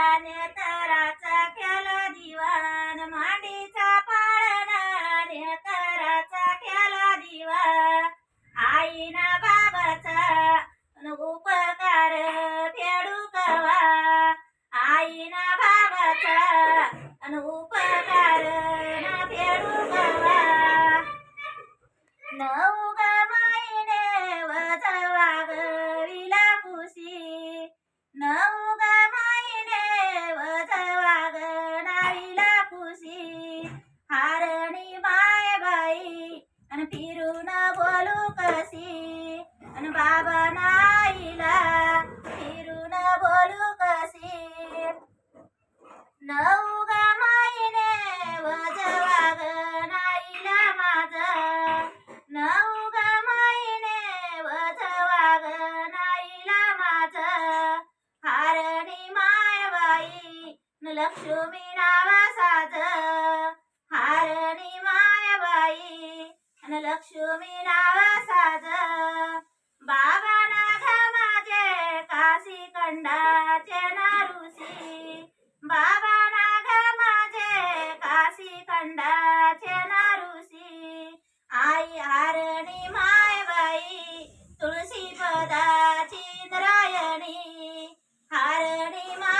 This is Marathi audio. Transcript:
नेतराचा केला दिवाण मांडीचा पाळणा नेतराचा केला दिवा आईना बाबाचा न उपकार फेडू कवा. आईना बाबाचा न उपकार न फेडू कवा. नऊ ग माईने वजवाग विला खुशी. नऊ फिरून बोलू कशी? अन बाबा नाईला फिरून बोलू कशी? नऊ ग माईने वजवाग नाईला माझ. नऊ ग माईने वजवाग नाईला माझ. हारणी मायबाई लक्ष्मी नावा साज हारणी लक्ष्मी नावा साज बाबा नाग माझे काशी कंडाचे नारुसी। बाबा नाग माझे काशी कंडाचे नारुसी। आई हारणी मायबाई तुळशी पदाची इंद्रायणी हारणी माय